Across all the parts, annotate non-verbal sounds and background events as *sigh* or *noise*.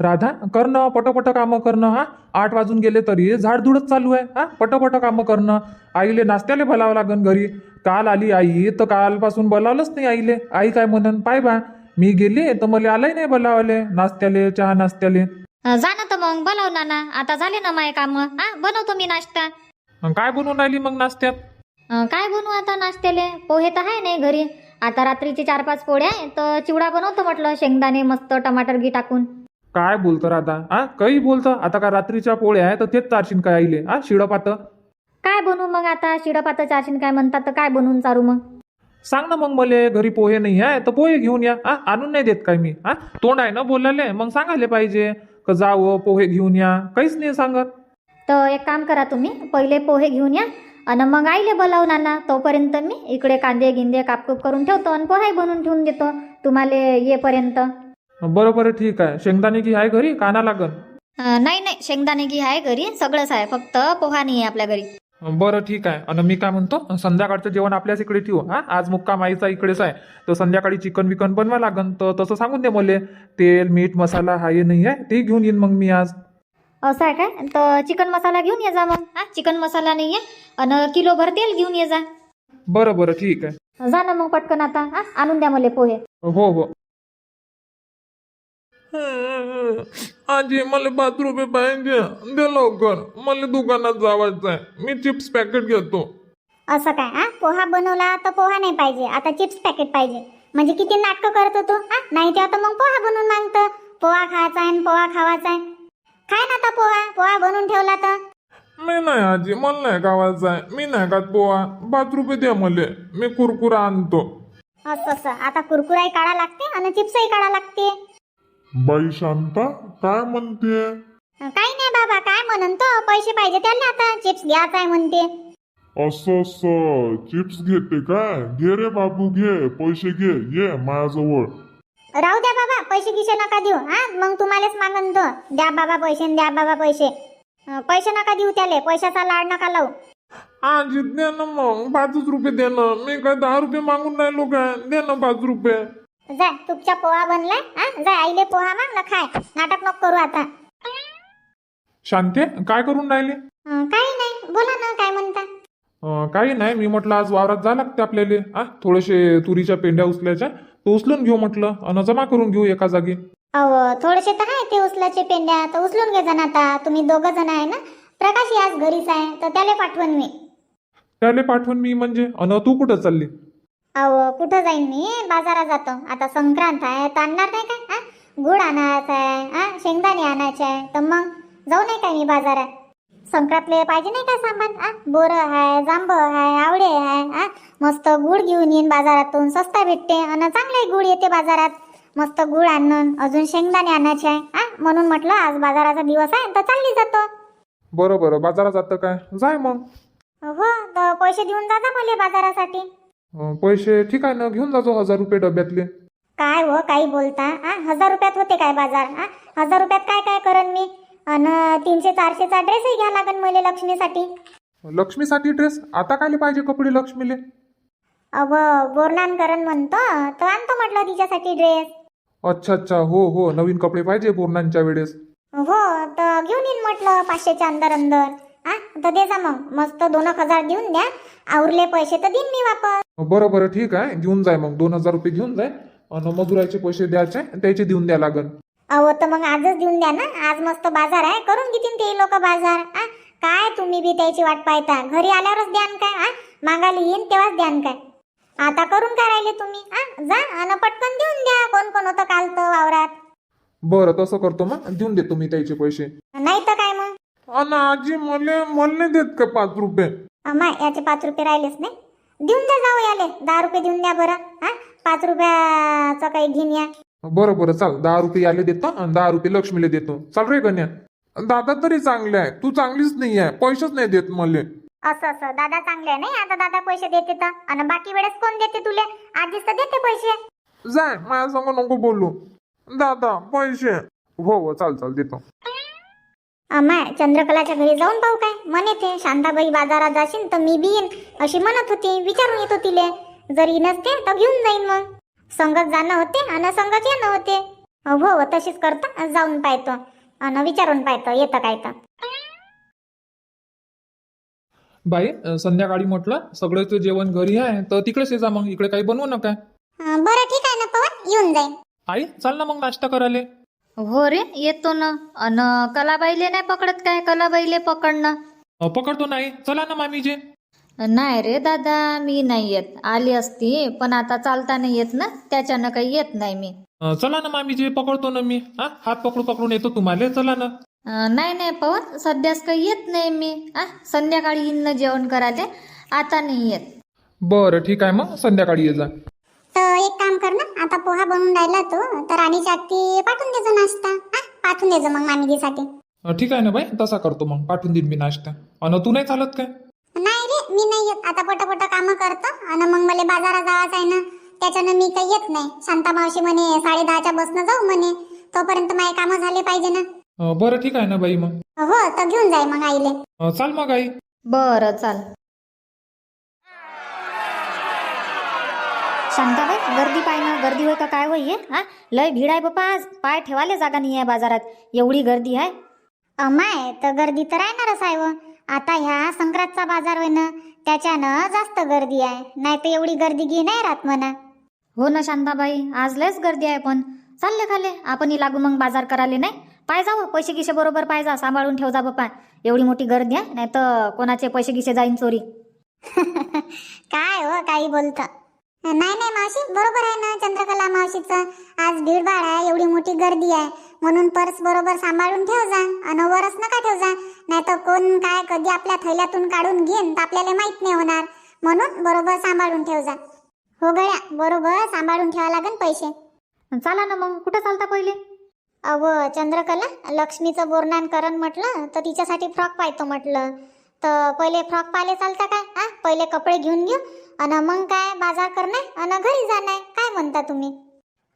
राधा करणं पटपट कामं करणं हा? आठ वाजून गेले तरी झाडझुडच चालू आहे हा? पटपट कामं करणं. आईले नाश्त्याले बोलावं लागन घरी. काल आली आई तर कालपासून बोलावलंच नाही आईले. आई काय म्हणन पाय बा मी गेली तर मला आलंय नाही बोलावले. नाश्त्याले चहा नाश्त्याले. जा ना तर मग बनव नाना. आता झाले ना माय काम. हा बनवतो मी नाश्ता. अन काय बनवून राहिली मग नाश्त्यात? अं, काय बनवू आता नाश्त्याले? पोहे तर आहे नाही घरी. आता रात्रीचे चार पाच पोळ्या आहे तर चिवडा बनवतो म्हटलं शेंगदाणे मस्त टमाटर घी टाकून. काय बोलतं राधा? हा काही बोलतं? आता का रात्रीच्या पोळ्या आहे तर तेच चारशीन काय आईले? हा शिडपात काय बनवू मग आता? शिडपातं चारशीन काय म्हणतात तर काय बनवून चारू मग? सांग ना मग मले घरी पोहे नाही आहे तर पोहे घेऊन या. हा आणून नाही देत काय मी? हा तोंड आहे ना बोलायले मग सांगायला पाहिजे का जावं पोहे घेऊन या. काहीच नाही सांगत. तर एक काम करा तुम्ही पहिले पोहे घेऊन या आणि मग आईले बोलावू नाना तोपर्यंत मी इकडे कांदे गिंदे कापकूप करून ठेवतो आणि पोहाही बनवून ठेवून देतो तुम्हाला येपर्यंत. बरं बरं ठीक आहे. शेंगदाणे की आहे घरी? काना लागन. अं, नाही नाही. शेंगदाणे घी आहे घरी. सगळंच आहे. फक्त पोहा नाही आहे आपल्या घरी. बरं ठीक आहे. आणि मी काय म्हणतो? संध्याकाळचं जेवण आपल्याच इकडे ठेवू हा? आज मुक्काम आईचा इकडेच आहे. तर संध्याकाळी चिकन विकन बनवा लागन. तर तसं सांगून दे मले. तेल मीठ मसाला हाय नाही आहे? ते घेऊन येईन मग मी आज. असं आहे काय? तर चिकन मसाला घेऊन ये जा मग. हा? चिकन मसाला नाही आहे. आणि किलोभर तेल घेऊन ये जा. बरं बरं ठीक आहे. जा ना मग पटकन आता. हा? आणून द्या मला पोहे. हो हो. *laughs* आजी मला पाच रुपये पाहिजे दे लवकर. मला दुकानात जावायचं आहे मी चिप्स पॅकेट घेतो. असं काय हा? पोहा बनवला तर पोहा नाही पाहिजे. आता चिप्स पॅकेट पाहिजे. म्हणजे किती नाटकं करतो तू हा? नाही ते आता मग पोहा बनवून मागतं. पोहा खायचा आहे आणि पोहा खावाचा आहे. खाय ना आता पोहा. पोहा बनवून ठेवला तर. मी नाही आजी मला नाही गावायचं आहे मी नाही खात पोहा. पाच रुपये द्या मले. मी कुरकुरा आणतो. असं असं. आता कुरकुराही काढा लागते आणि चिप्सही काढा लागते. बाई शांता काय म्हणते? काही नाही बाबा काय म्हणून तो? पैसे पाहिजे त्याला आता चिप्स घ्यायचा आहे म्हणते. असं असं चिप्स घेते काय? घे रे बाबू घे पैसे घे ये माझ्याजवळ. राहू द्या बाबा पैसे गिसे नका देऊ हा? मग तुम्हालाच मागन तो. द्या बाबा पैसे द्या बाबा पैसे. पैसे नका देऊ त्याले पैशाचा लाड नका लावू. आजी दे ना मग पाचच रुपये दे ना. मी काय दहा रुपये मागून राहिलो काय? दे ना पाच रुपये. जाय तुपचा पोहा बनलाय हा? जाय आईले पोहा माग ना खाय. नाटक नको करू आता. शांते काय करून राहिले? अं, काही नाही. बोला ना काय म्हणता? अं, काही नाही. मी म्हटलं आज वावरात जा लागते आपल्याला. आ थोडेसे तुरीच्या पेंड्या उचल्याच्या. तो उचलून घेऊ म्हटलं. आणि जमा करून घेऊ एका जागी. अहो थोडेसे तर आहे ते उचलाचे पेंड्या तर उचलून घे जण आता. तुम्ही दोघं जण आहे ना? प्रकाश ही आज घरीच आहे तर त्याला पाठवून मी. त्याले पाठवून मी म्हणजे? अन तू कुठं चालली? अहो कुठं जाईन मी? बाजारात जातो. आता संक्रांत आहे तर आणणार नाही काय? हा गुळ आणायचा आहे हा शेंगदाणे आणायचे आहे. तर मग जाऊ नाही काय मी बाजारात? संक्रांतले पाहिजे नाही काय सामान? हा बोरं आहे जांब आहे आवळे आहे हा मस्त गुळ घेऊन येईन बाजारातून. सस्ता भेटते आणि चांगले गुळ येते बाजारात. मस्त गुळ आणून अजून शेंगदाणे आणायचे आहे हा म्हणून म्हटलं आज बाजाराचा दिवस आहे तर चालली जातो. बरं बरं बाजारात जातं काय? जाय मग. हो तर पैसे देऊन जा जा मला बाजारासाठी. अं, पैसे ठीक आहे ना घेऊन जातो हजार रुपये डब्यातले. काय हो काही बोलता? आ हजार रुपयात होते काय बाजार? आ हजार रुपयात काय काय करन मी? अन तीनशे चारशेचा ड्रेसही घ्या लागन मला लक्ष्मीसाठी. लक्ष्मीसाठी ड्रेस? आता काय पाहिजे कपडे लक्ष्मीले? अव बोरनान करन म्हणतो तर आणतो म्हटलं तिच्यासाठी ड्रेस. अच्छा अच्छा हो हो नवीन कपडे पाहिजे पूर्णांच्या वेळेस. हो तर घेऊन येईन म्हटलं पाचशेच्या अंदर अंदर. आ तर दे जा मग. मस्त दोन एक हजार देऊन द्या. आवरले पैसे तर देईन मी वापस. बरं बरं ठीक आहे. घेऊन जाय मग. दोन हजार रुपये घेऊन जाय. आणि मजुराचे पैसे द्यायचे त्याचे देऊन द्या लागन. अहो तर मग आजच देऊन द्या ना. आज मस्त बाजार आहे. करून घेतील ते लोक बाजार. आ काय तुम्ही बी त्याची वाट पाहता? घरी आल्यावरच द्यान काय? आ मागायला येईन तेव्हाच द्यान काय? आता करून काय राहिले तुम्ही? आ जा आणि पटकन देऊन द्या. कोण कोण होतं काल तर वावरात. बरं तसं करतो मग. देऊन देतो मी त्याचे पैसे. नाही तर काय मग? आजी मला मला नाही देत का पाच रुपये? याचे पाच रुपये राहिलेच नाही. देऊन द्या जाऊ याले. दहा रुपये देऊन द्या बरं. हा? पाच रुपयाचं काही घेऊन या. बरं बरं चाल. दहा रुपये याले देतो आणि दहा रुपये लक्ष्मीला देतो. चाल रे गण्या दादा तरी चांगले आहे. तू चांगलीच नाही आहे. पैसेच नाही देत मले. असं असं. दादा चांगले आहे नाही? आता दादा पैसे देते तर. आणि बाकी वेळेस कोण देते तुले? आधीच तर देते पैसे. जाय माझ्या संग नको बोलू. दादा पैसे. हो हो चाल चाल देतो. अम्मा चंद्रकलाच्या घरी जाऊन पाहू काय? म्हणे ते शांताबाई बाजारात जाशील तर मी बी येईन अशी म्हणत होती. विचारून येतो तिले जर नसते तर घेऊन जाईन मग. संगत जाणं होते आणि संगत येणं होते. हो तशीच करतो जाऊन पाहतो. आणि विचारून पाहतो येतं काय तर. बाई संध्याकाळी म्हटलं सगळंच जेवण घरी आहे तर तिकडेच ये जा मग. इकडे काही बनवू नका. बरं ठीक आहे ना पवन. येऊन जाईन. आई चाल ना मग नाश्ता करायला. हो रे येतो ना. अन कलाबाईले नाही पकडत काय? कलाबाईले पकडणं. अं, पकडतो नाही. चला ना मामीजे. नाही रे दादा मी नाही येत. आली असती पण आता चालता नाही येत ना. त्याच्यानं काही येत नाही मी. अं, चला ना मामीजे पकडतो ना मी. हा हात पकडू पकडून येतो तुम्हाला. चला ना. अं, नाही नाही पवन. सध्याच काही येत नाही मी. आ संध्याकाळी येईन ना जेवण करायला. आता नाही येत. बरं ठीक आहे मग. संध्याकाळी ये जा. तर एक काम कर ना आता पोहा बनवून राहिला तो तर राणीच्या आत्ती पाठवून देजो नाश्ता. हा पाठवून देजो मग मामिजीसाठी अं, ठीक आहे ना बाई तसा करतो मग. पाठवून देईन मी नाश्ता. अन तू नाही चालत काय? नाही रे मी नाही येत. आता पटापट कामं करतो आणि मग मला बाजारात जायचं आहे ना. त्याच्यानं मी काही येत नाही. शांता मावशी म्हणे साडे दहाच्या बसनं जाऊ म्हणे. तोपर्यंत माझे कामं झाले पाहिजे ना. अं, बरं ठीक आहे ना बाई मग. हो तर घेऊन जाय मग आईले. अं, चाल मग आई. बरं चाल. शांताबाई गर्दी पाय ना गर्दी होय का काय होय हे? हा? लय भीड आहे बाप्पा आज. पाय ठेवायला जागा नाही आहे बाजारात. एवढी गर्दी आहे. अमाय तर गर्दी तर राहणारच आहे व आता ह्या संक्रांतचा बाजार होय ना त्याच्यानं जास्त गर्दी आहे. नाही तर एवढी गर्दी गी नाही राहत म्हणा. हो ना शांताबाई आज लयच गर्दी आहे पण. चालले खाले आपण लागू मग बाजार करायला नाही? पाय जावं पैसे गिसे बरोबर पाय जा सांभाळून ठेव जा बाप्पा एवढी मोठी गर्दी आहे नाही तर कोणाचे पैसे गिसे जाईन चोरी. *laughs* काय हो काही बोलत. नाही नाही मावशी बरोबर आहे ना चंद्रकला मावशीचं. आज भीडभाड आहे एवढी मोठी गर्दी आहे. म्हणून पर्स बरोबर सांभाळून ठेव जा आणि वरच नका ठेव जा. नाही तर कोण काय कधी आपल्या थैल्यातून काढून घेईन तर आपल्याला माहीत नाही होणार. म्हणून बरोबर सांभाळून ठेव जा. हो गळ्या बरोबर सांभाळून ठेवा लागेल पैसे. चला ना मग कुठं चालता पहिले? अव चंद्रकला लक्ष्मीचं बोरनान करण म्हटलं तर तिच्यासाठी फ्रॉक पाहतो म्हटलं. तर पहिले फ्रॉक पाहिले चालता काय? हा पहिले कपडे घेऊन घेऊ. आणि मग काय? बाजार करणार आणि घरी जाणार काय म्हणता तुम्ही?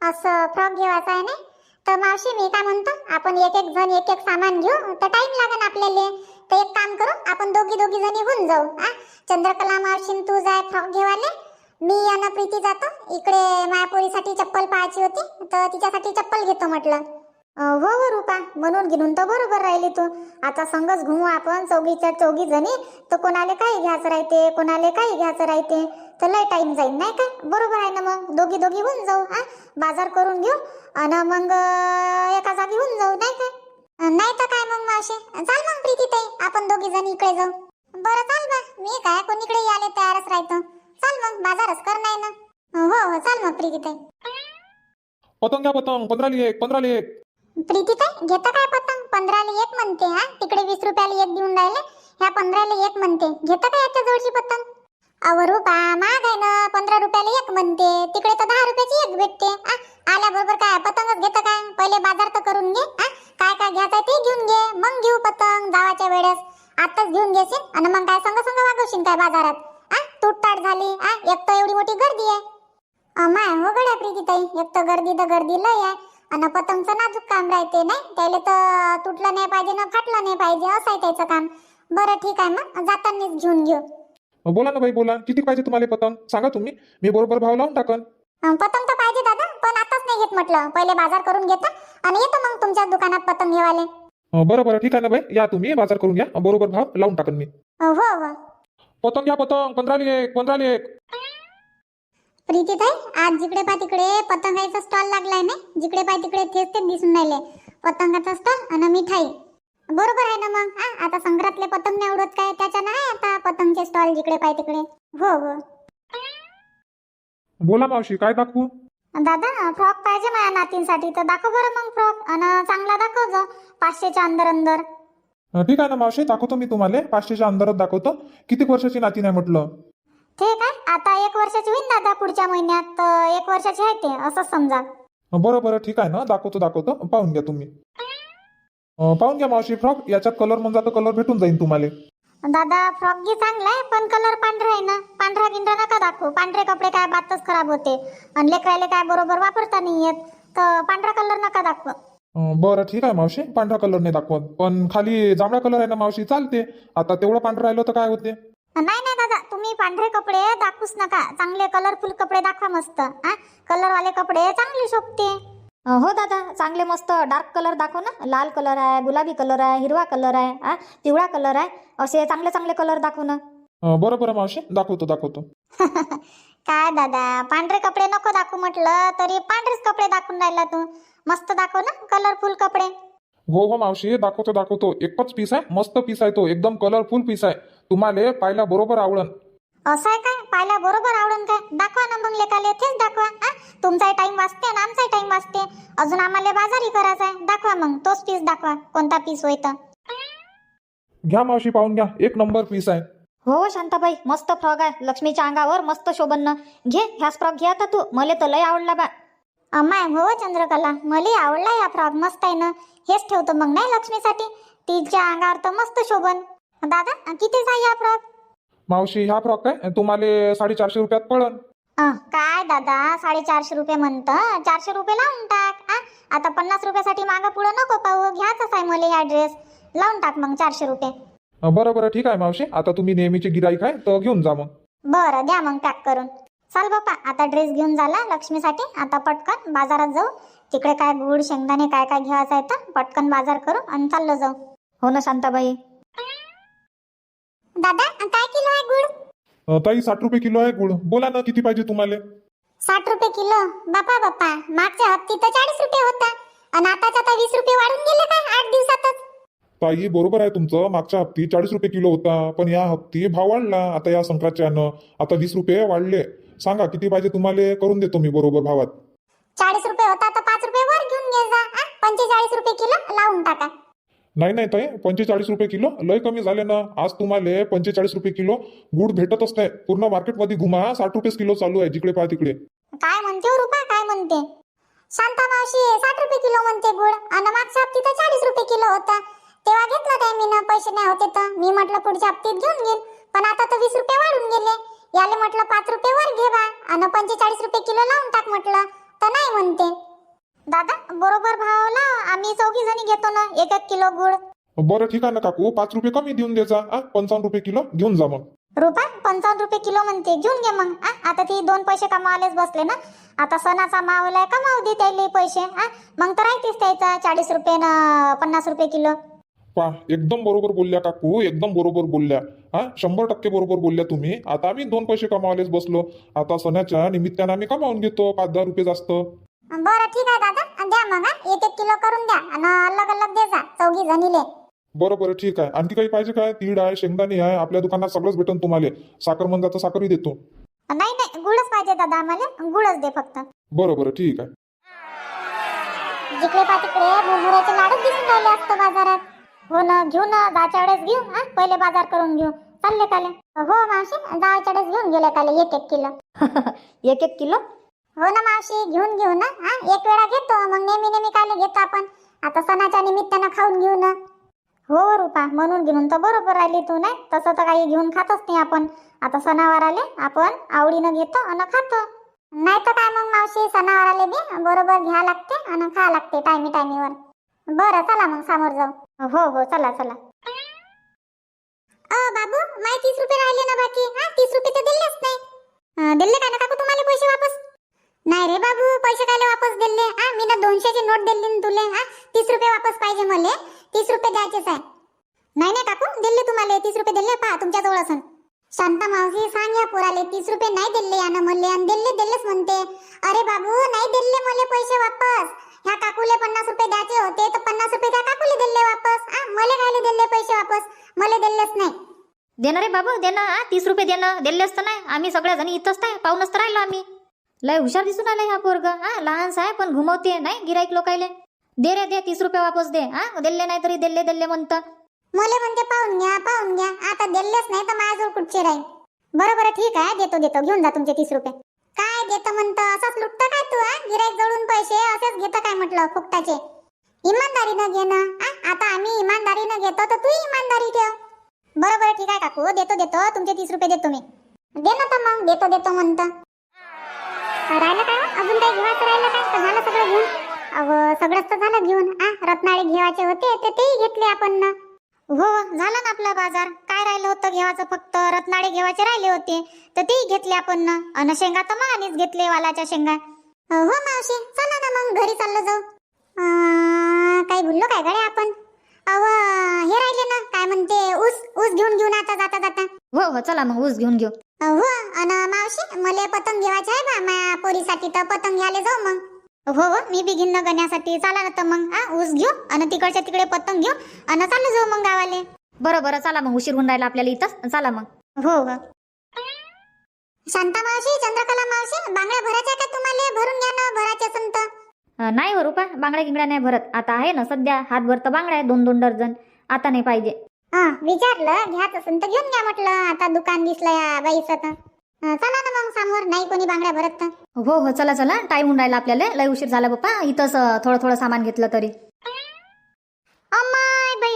असं फ्रॉक घेवायचा आहे ना तर मावशी मी काय म्हणतो? आपण एक एक जण एक एक सामान घेऊ. तर टाइम लागेल आपल्याला. तर एक काम करू आपण दोघी दोघी जणी होऊन जाऊ. हा? चंद्रकला मावशी तू जाय फ्रॉक घेवाले. मी आणि प्रीती जातो. इकडे मायापोरीसाठी चप्पल पाहायची होती. तर तिच्यासाठी चप्पल घेतो म्हटलं. व हो हो म्हणून घेऊन तर बरोबर राहिली तू. आता संगच घुमू आपण. चौघीच्या चौघी जणी. तर कोणाले काही घ्यायचं राहते? कोणाले काही घ्यायचं राहते? तर लय टाईम जाईल नाही का? बरोबर आहे ना मग? दोघी दोघी होऊन जाऊ हा? बाजार करून घेऊ. आणि मग एका जागी होऊन जाऊ नाही का? नाही तर काय मग मावशी? चाल मग प्रीती ताई. आपण दोघी जणी इकडे जाऊ. बरं चाल बा. मी काय? कोणीकडे आले तयारच राहतो. चाल मग. बाजारच कर नाही ना. हो हो चाल मग प्रीती ताई. पतंग पतंग. पंधरा एक पंधरा एक प्रीती ताई घेता काय पतंग? पंधराला एक म्हणते हा? तिकडे वीस रुपयाला एक देऊन राहिले ह्या पंधराला एक म्हणते. घेता काय याच्या जवळची पतंग? अवरूपा रुपा महाग आहे ना पंधरा रुपयाला एक म्हणते. तिकडे तर दहा रुपयाची एक भेटते आ, आल्याबरोबर काय पतंगच घेतं काय? पहिले बाजार तर करून घे आ, काय काय घ्यायचं ते घेऊन घे. मग घेऊ पतंग जावाच्या वेळेस. आताच घेऊन घेशील? आणि मग काय संग संग वागवशील काय बाजारात? आ तुटताट झाली आ एक तर एवढी मोठी गर्दी आहे. अमाय हो गड्या प्रीती ताई एक तर गर्दी तर गर्दी लय आहे. आणि पतंगचं नाजूक काम राहते नाही? त्याला तर तुटलं नाही पाहिजे ना फाटलं नाही पाहिजे असं आहे त्याचं काम. बरं ठीक आहे मग. जातानीच घेऊन घेऊ. बोला ना बाई बोला. किती पाहिजे तुम्हाला पतंग? सांगा तुम्ही. मी बरोबर भाव लावून टाकन. अं, पतंग तर पाहिजे दादा पण आताच नाही घेत म्हटलं. पहिले बाजार करून घेतो आणि येतो मग तुमच्या दुकानात पतंग घेवाले अं, बरं बरं. ठीक आहे ना बाई. या तुम्ही बाजार करून घ्या. बरोबर भाव लावून टाकन मी. हो हो. पतंग घ्या पतंग. पंधराली एक पंधराली एक प्रीती ताई आज जिकडे पाय तिकडे पतंगाचा स्टॉल लागलाय ना? जिकडे पाय तिकडे तेच तेच दिसून राहिले. पतंगाचा स्टॉल आणि मिठाई. बरोबर आहे ना मग? हा आता संक्रांतले पतंग नाही उडत काय? त्याच्यानं आहे आता पतंगचे स्टॉल जिकडे पाय तिकडे. हो हो. बोला मावशी काय दाखवू? दादा फ्रॉक पाहिजे माझ्या नातींसाठी. तर दाखव बरं मग फ्रॉक. आणि चांगला दाखव जो पाचशेच्या अंदर अंदर. ठीक आहे ना मावशी दाखवतो मी तुम्हाला. पाचशेच्या अंदरात दाखवतो. किती वर्षाची नाती नाही म्हटलं? ठीक आहे. आता एक वर्षाची होईल दादा पुढच्या महिन्यात. तर एक वर्षाची आहे ते असंच समजा. बरं बरं ठीक आहे ना. दाखवतो दाखवतो. पाहून घ्या तुम्ही. अं, पाहून घ्या मावशी फ्रॉक. याच्यात कलर म्हणजे आता कलर भेटून जाईल तुम्हाला. दादा फ्रॉक घे चांगला आहे पण कलर पांढरा आहे ना. पांढरा गिंढरा नका दाखवू. पांढरे कपडे काय बातच खराब होते. आणि लेकरायले काय बरोबर वापरता नाही येत. तर पांढरा कलर नका दाखवू. अं, बरं ठीक आहे मावशी. पांढरा कलर नाही दाखवत. पण खाली जांभळा कलर आहे ना मावशी. चालते. आता तेवढं पांढरं राहिलं तर काय होते? नाही नाही दादा तुम्ही पांढरे कपडे दाखवूच नका. चांगले कलरफुल कपडे दाखवा मस्त. हा कलरवाले कपडे चांगले शोभते. हो दादा चांगले मस्त डार्क कलर दाखव ना. लाल कलर आहे गुलाबी कलर आहे हिरवा कलर आहे आ पिवळा कलर आहे. असे चांगले चांगले कलर दाखव ना. अं, बरं बरं मावशी. दाखवतो दाखवतो. *laughs* काय दादा पांढरे कपडे नको दाखवू म्हटलं तरी पांढरेच कपडे दाखवून राहिला तू. मस्त दाखव ना कलरफुल कपडे. हो हो मावशी. दाखवतो दाखवतो. एकच पीस आहे. मस्त पीस आहे तो. एकदम कलरफुल पीस आहे. तुम्हाला पाहायला बरोबर आवडन. असं आहे काय? पाहिला बरोबर आवडून काय? दाखवा ना मग लेकाले तेच दाखवा. हा तुमचाही टाइम वाचते आणि आमचाही टाइम वाचते. अजून आम्हाला बाजारही करायचा आहे दाखवा मग तोच पीस दाखवा. कोणता पीस होय तर? घ्या मावशी पाहून घ्या. एक नंबर पीस आहे. हो शांताबाई. मस्त फ्रॉक आहे. लक्ष्मीच्या अंगावर मस्त शोभन. घे ह्याच फ्रॉक घे आता तू. मला तर लय आवडला बा. अम्माय हो चंद्रकला. मला आवडला या फ्रॉक मस्त आहे ना. हेच ठेवतो मग नाही लक्ष्मीसाठी? तिच्या अंगावर तर मस्त शोभन. दादा कितीच आहे या फ्रॉक? मावशी ह्या फ्रॉक आहे. तुम्हाला साडेचारशे रुपयात पडन अं, काय दादा साडेचारशे रुपये म्हणतं? चारशे रुपये लावून टाक आ? आता पन्नास रुपयासाठी मागं पुढं नको पाहू घ्यायचाच आहे मला हा ड्रेस लावून टाक मग चारशे रुपये. अं, बरं बरं. ठीक आहे मावशी. आता तुम्ही नेहमीचे गिराईक आहे तर घेऊन जा मग. बरं द्या मग पॅक करून. चाल बापा आता ड्रेस घेऊन झाला लक्ष्मीसाठी. आता पटकन बाजारात जाऊ. तिकडे काय गुड शेंगदाणे काय काय घ्यायचं आहे तर पटकन बाजार करू आणि चाललो जाऊ. हो ना शांताबाई. दादा काय किलो आहे अं, ताई साठ रुपये किलो आहे गुळ. बोला ना किती पाहिजे तुम्हाला? साठ रुपये किलो? बापा बापा मागच्या हप्ती तर चाळीस रुपये होता. आणि आताच आता वीस रुपये वाढून गेले काय आठ दिवसातच? ताई बरोबर आहे तुमचं. मागच्या हप्ती चाळीस रुपये किलो होता पण या हप्ती भाव वाढला. आता या संक्रांतच्यानं आता वीस रुपये वाढले. सांगा किती पाहिजे तुम्हाला? करून देतो मी बरोबर भावात. चाळीस रुपये होता तर पाच रुपये वर घेऊन घे जा आ? पंचेचाळीस रुपये किलो लावून टाका. नाही नाही ताई पंचेचाळीस रुपये किलो. लय कमी झाले ना. आज तुम्हाला पंचेचाळीस रुपये किलो. गुड भेटतच नाही. पूर्ण मार्केटमध्ये घुमा साठ रुपये किलो चालू आहे जिकडे पहा तिकडे. काय म्हणते हो रुपा? काय म्हणते? शांता मावशी साठ रुपये किलो म्हणते गुड. आणि मागच्या हप्ती तर चाळीस रुपये किलो होता. तेव्हा घेतला काय मी ना पैसे नाही होते तर. मी म्हटलं पुढच्या हप्तीत घेऊन घेईन. पण आता तर वीस रुपये वाढून गेले. याले म्हटलं पाच रुपये वर घे बा. आणि पंचेचाळीस रुपये किलो लावून टाक म्हटलं. तर नाही म्हणते. दादा बरोबर भाव लाव आम्ही चौघी जणी घेतो ना एक एक किलो गुड बरं ठीक आहे ना काकू पाच रुपये कमी देऊन द्यायचा आ पंचावन्न रुपये किलो घेऊन जा मग. रुपा पंचावन्न रुपये किलो म्हणते घेऊन घे मग आ? आता ती दोन पैसे कमावलेच बसले ना? आता सणाचा मावलाय कमावू दे त्याले पैसे आ मग तर राहतेच त्याचा चाळीस रुपये ना पन्नास रुपये किलो. पा एकदम बरोबर बोलल्या काकू एकदम बरोबर बोलल्या हा? शंभर टक्के बरोबर बोलल्या तुम्ही. आता आम्ही दोन पैसे कमावलेच बसलो. आता सणाच्या निमित्तानं आम्ही कमावून घेतो पाच दहा रुपये जास्त. बरं ठीक आहे दादा. द्या मग हा. एक एक किलो करून द्या. आणि अलग अलग दे जा चौघी जणीले. बरं बरं ठीक आहे. आणखी काही पाहिजे काय? तीळ आहे शेंगदाणे आहे. आपल्या दुकानात सगळंच भेटन तुम्हाला. साखर मंदाचं साखरही देतो. नाही नाही. गुळच पाहिजे दादा आम्हाला. गुळच दे फक्त. बरं बरं ठीक आहे. जिकडे पा तिकडे मुरमुऱ्याचे लाडू दिसून राहिले असतं बाजारात. हो ना घेऊ ना. जायच्या वेळेस घेऊ हा. पहिले बाजार करून घेऊ. चालले काले हो मावशी. जायच्या वेळेस घेऊन गेले काले एक एक किलो. *laughs* एक एक किलो? हो ना मावशी घेऊन घेऊ ना. हा एक वेळा घेतो. मग नेहमी नेहमी कायले घेतो आपण. आता सणाच्या निमित्तानं खाऊन घेऊ ना. हो रुपा म्हणून घेऊन तर बरोबर राहिली तू नाही? तसं तर काही घेऊन खातच नाही आपण. आता सणावार आले आपण आवडीनं घेतो आणि खातो. नाही तर काय मग मावशी सणावार आले बी बरोबर घ्या लागते आणि खा लागते टायमी टायमीवर. बरं चला मग समोर जाऊ. हो हो चला चला. अ बाबू माय तीस रुपये राहिले ना बाकी. हा तीस रुपये तर दिलेच नाही. दिले का ना काकू तुम्हाला पैसे वापस? नाही रे बाबू पैसे कायले वापस दिले? हा मी ना दोनशेची नोट दिली तुले हा? तीस रुपये वापस पाहिजे मले. तीस रुपये द्यायचेच आहे नाही नाही काकू दिले तुम्हाला. तीस रुपये दिले पहा तुमच्या जवळ असून शांता मावशी सांग या पोराले तीस रुपये नाही दिले यानं मले आणि दिले दिलेच म्हणते. अरे बाबू नाही दिले मले पैसे वापस. ह्या काकूले पन्नास रुपये द्यायचे होते तर पन्नास रुपये त्या काकूले दिले वापस. हा मले काय दिले पैसे वापस? मले दिलेच नाही. दे रे बाबू दे तीस रुपये दे दिलेच तर नाही. आम्ही सगळ्या जणी इथंच नाही पाहूनच तर राहिलो आम्ही. लय हुशार दिसून आला हा पोरग. हा लहानसा आहे पण घुमवते नाही गिराईक लोकायले. दे रे दे तीस रुपये वापस दे. हा दिले नाही तरी दिले दिले म्हणतं. मले म्हणते पाहून घ्या पाहून घ्या. आता दिलेच नाही तर माझ्याजवळ कुठचे राहील बरोबर ठीक आहे. देतो देतो. घेऊन जा तुमचे तीस रुपये. काय देतं म्हणतं? असंच लुटतं काय तू हा? गिराईक जवळून पैसे असेच घेतं काय म्हटलं फुकटाचे? इमानदारीनं घे ना आता आम्ही इमानदारीनं घेतो तर तू इमानदारी ठेव. बरोबर ठीक आहे काकू. देतो देतो. तुमचे तीस रुपये देतो मी. दे ना तर मग. देतो देतो म्हणतं. राहिलं का? अजून काही घेवायचं राहिलं काय का झालं सगळं घेऊन. अहो सगळंच तर झालं घेऊन. आ रत्नाळे घेवायचे होते तर तेही घेतले आपण ना. हो झाला ना आपला बाजार. काय राहिलं होतं घेवायचं फक्त रत्नाळे घेवायचे राहिले होते तर तेही घेतले आपण ना. अन शेंगा तर मानीच घेतले वालाच्या शेंगा. हो मावशी चला ना मग घरी चाललो जाऊ. काही भुललो काय गड्या आपण? अव हे राहिले ना काय म्हणते ऊस ऊस घेऊन घेऊन आता जाता जाता. हो हो चला मग ऊस घेऊन घेऊ. हो अन मावशी मला पतंग घेवायचे आहे बा माझ्या पोरीसाठी तर पतंग घ्यायला जाऊ मग. हो हो मी बी घेईन ना गण्यासाठी. चला ना तर मग हा ऊस घेऊ आणि तिकडच्या तिकडे पतंग घेऊ आणि चालू जाऊ मग गावाले. बरं बरं चला मग उशीर होऊन राहिला आपल्याला इथंच. चला मग. हो हो. शांता मावशी चंद्रकला मावशी बांगड्या भरायच्या का तुम्हाला? भरून घ्या ना भरायच्या अं, नाही हो रुपा बांगड्या गिंगड्या नाही भरत. आता आहे ना सध्या हातभर तर बांगड्या आहे दोन दोन डझन. आता नाही पाहिजे. हा विचारलं घ्याच असेल तर घेऊन घ्या म्हटलं. आता दुकान दिसलं या बाईचं तर. अं, चला ना मग समोर नाही कोणी बांगड्या भरत तर. हो हो चला चला. टाईम होऊन राहिला आपल्याला. लय उशीर झाला बाप्पा. इथंच अं, थोडं थोडं सामान घेतलं तरी. अम्माय बाई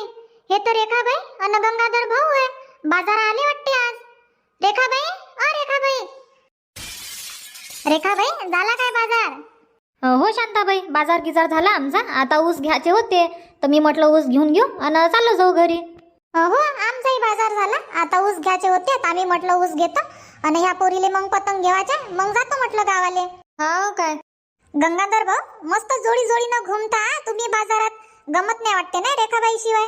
हे तर रेखाबाई अन गंगाधर भाऊ आहे. बाजार आले वाटते आज. रेखाबाई अ रेखाबाई रेखाबाई झाला काय बाजार? अं, हो शांताबाई बाजार गिजार झाला आमचा. आता ऊस घ्यायचे होते. तर मी म्हटलं ऊस घेऊन घेऊ. आणि चाललो जाऊ घरी. हो आमचाही बाजार झाला. आता ऊस घ्यायचे होते आम्ही म्हटलं ऊस घेतो. आणि ह्या पोरीले मग पतंग घेवायच्या मग जातो म्हटलं गावाले. हो काय? गंगाधर भाऊ मस्त जोडी जोडीनं घुमता तुम्ही बाजारात गमत नाही वाटते ना रेखाबाई शिवाय?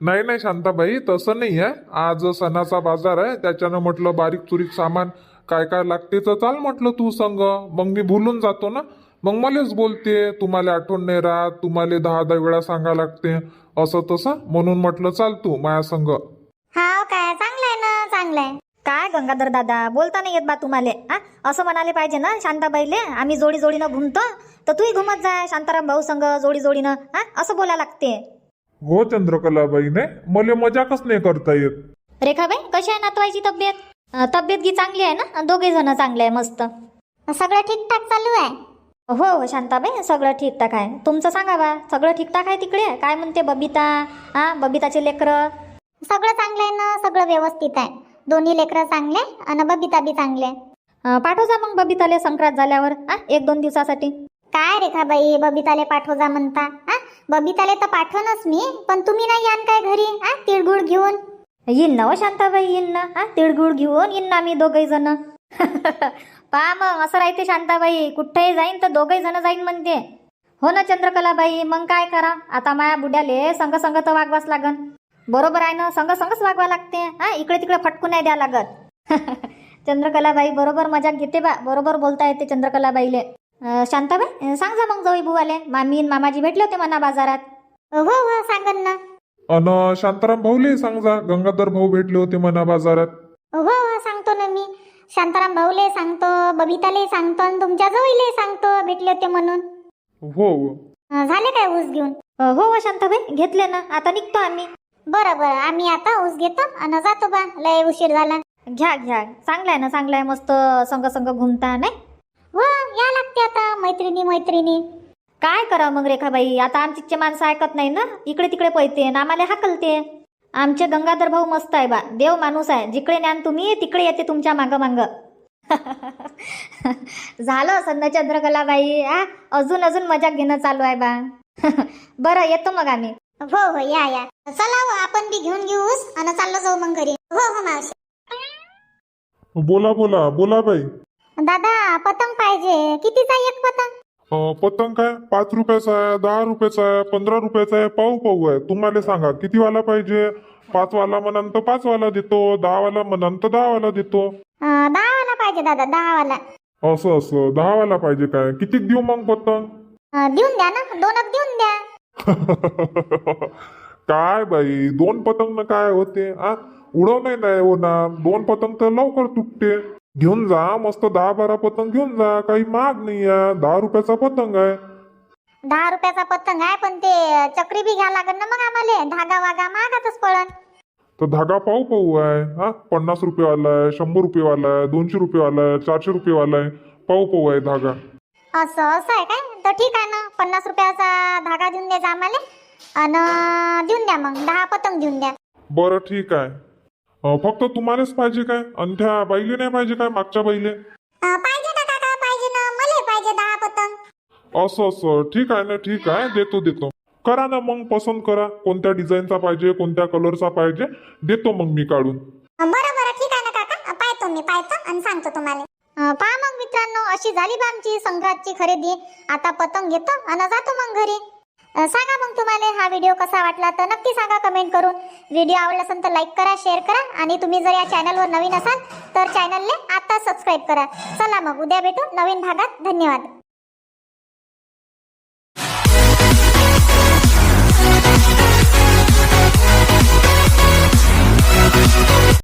नाही नाही शांताबाई तसं नाही आहे. आज सणाचा बाजार आहे त्याच्यानं म्हटलं बारीक चुरीक सामान काय काय लागते तर चाल म्हटलं तू संग. मग मी भुलून जातो ना. मग मलाच बोलते तुम्हाला आठवण नाही राहत तुम्हाला दहा दहा वेळा सांगा लागते. असं तसं म्हणून म्हटलं चाल तू माया संग. हा काय चांगलं आहे ना चांगलं आहे. काय गंगाधर दादा बोलता नाही येत बा तुम्हाला आ? असं म्हणाले पाहिजे ना शांताबाईले आम्ही जोडी जोडीनं घुमतो तर तूही घुमत जाय शांताराम भाऊ संग जोडी जोडीनं हा असं बोलायला लागते. हो चंद्रकलाबाईने मला मजाकच नाही करता येत. रेखाबाई कशी आहे नातवायची तब्येत? अं, तब्येत गी चांगली आहे ना? दोघे जण चांगले आहे मस्त. सगळं ठीकठाक चालू आहे? हो हो शांताबाई सगळं ठीकठाक आहे. तुमचं सांगा बा सगळं ठीकठाक आहे तिकडे? काय म्हणते बबिता? हा बबिताचे लेकरं? सगळं चांगलं आहे ना सगळं व्यवस्थित आहे. दोन्ही लेकरं चांगले आणि बबिता बी चांगले. अं, पाठव जा मग बबिताले संक्रांत झाल्यावर हा एक दोन दिवसासाठी. काय रेखाबाई बबिताले पाठव जा म्हणता हा? बबिताले तर पाठवणच मी पण तुम्ही नाही यान काय घरी हा? तिळगुळ घेऊन. येईन ना हो शांताबाई येईन ना हा? तिळगुळ घेऊन येईन ना आम्ही दोघही जण. *laughs* पहा मग असं राहते शांताबाई. कुठेही जाईन तर दोघही जण जाईन म्हणते. हो ना चंद्रकलाबाई. मग काय करा? आता माया बुड्याले संग संग तर वागवाच लागन. बरोबर आहे ना संग संगच वागवा लागते. हा इकडे तिकडे फटकून नाही द्या लागत. *laughs* चंद्रकलाबाई बरोबर मजाक घेते बा. बरोबर बोलता येते चंद्रकलाबाईले. शांताबाई सांग जा मग जाऊ बुवाले. मामी आणि मामाजी भेटले होते म्हणा बाजारात. हो हो सांगन ना. अन शांताराम भाऊले सांग जा गंगाधर भाऊ भेटले होते म्हणा बाजारात. हो हो सांगतो ना मी. शांताराम भाऊले सांगतो बबिताले सांगतो आणि तुमच्या जवळले सांगतो भेटले होते म्हणून. हो अं, झाले काय ऊस घेऊन? अं, हो हो शांताबाई घेतले ना. आता निघतो आम्ही. बरं बरं. आम्ही आता ऊस घेतो आणि जातो बा. लय उशीर झाला. घ्या घ्या. चांगलं आहे ना चांगलं आहे मस्त संग संग घुमता नाही? हो या लागते आता मैत्रिणी मैत्रिणी. काय करा मग रेखाबाई? आता आमची माणसं ऐकत नाही ना? इकडे तिकडे पळते ना आम्हाला हाकलते. आमचे गंगाधर भाऊ मस्त आहे बा. देव माणूस आहे. जिकडे ज्ञान तुम्ही तिकडे येते तुमच्या माग माग. *laughs* झालं सन्न चंद्रकलाबाई आ? अजून अजून मजाक घेणं चालू आहे बा. *laughs* बरं येतो मग आम्ही. हो हो या या. चला हो आपण बी घेऊन घेऊ ऊस आणि चाललो जाऊ मग घरी. हो हो मावशी. बोला बोला. बोला बाई. दादा पतंग पाहिजे. कितीचा एक पतंग? पतंग काय पाच रुपयाचा आहे दहा रुपयाचा आहे पंधरा रुपयाचा आहे पाऊ पाऊ आहे. तुम्हाला सांगा किती वाला पाहिजे? पाच वाला म्हणान तर पाच वाला देतो दहा वाला म्हणान तर दहा वाला देतो. अं, दहा वाला पाहिजे दादा दहा वाला असं असं दहा वाला पाहिजे काय? किती देऊ मग पतंग? अं, देऊन द्या ना दोनक देऊन द्या. *laughs* काय बाई दोन पतंग काय होते आ? उडव नाही नाही होणार दोन पतंग तर लवकर तुटते. घेऊन जा मस्त दहा बारा पतंग घेऊन जा काही महाग नाही आहे दहा रुपयाचा पतंग आहे. दहा रुपयाचा पतंग आहे पण ते चक्री बी घ्या लागेल ना मग आम्हाला धागा वागा मागातच पळण तर धागा पाऊ पाऊ आहे हा? पन्नास रुपयेवाला आहे शंभर रुपयेवाला आहे दोनशे रुपयेवाला आहे चारशे रुपयेवाला आहे पाऊ पाऊ आहे धागा. असं असं आहे काय? तर ठीक आहे ना पन्नास रुपयाचा धागा देऊन द्यायचा आम्हाला आणि देऊन द्या मग दहा पतंग देऊन द्या. बरं ठीक आहे. अं, फक्त तुम्हालाच पाहिजे काय? आणि त्या बाईले नाही पाहिजे काय मागच्या बाईले? अं, पाहिजे ना काका पाहिजे ना. मला पाहिजे दहा पतंग असं असं. ठीक आहे ना ठीक आहे. देतो देतो. करा ना मग पसंत करा. कोणत्या डिझाईनचा पाहिजे कोणत्या कलरचा पाहिजे देतो मग मी काढून. बरं बरं. ठीक आहे ना काका. पाहतो मी पाहतो आणि सांगतो तुम्हाला. अं, पहा मग मित्रांनो अशी झाली बा आमची संक्रांतची खरेदी. आता पतंग घेतो आणि जातो मग घरी. सांगा मग तुम्हाला हा व्हिडिओ कसा वाटला तर नक्की सांगा कमेंट करून. व्हिडिओ आवडला असेल तर लाईक करा शेअर करा आणि तुम्ही जर या चॅनलवर नवीन असाल तर चॅनलने आता सबस्क्राईब करा. चला मग उद्या भेटू नवीन भागात. धन्यवाद.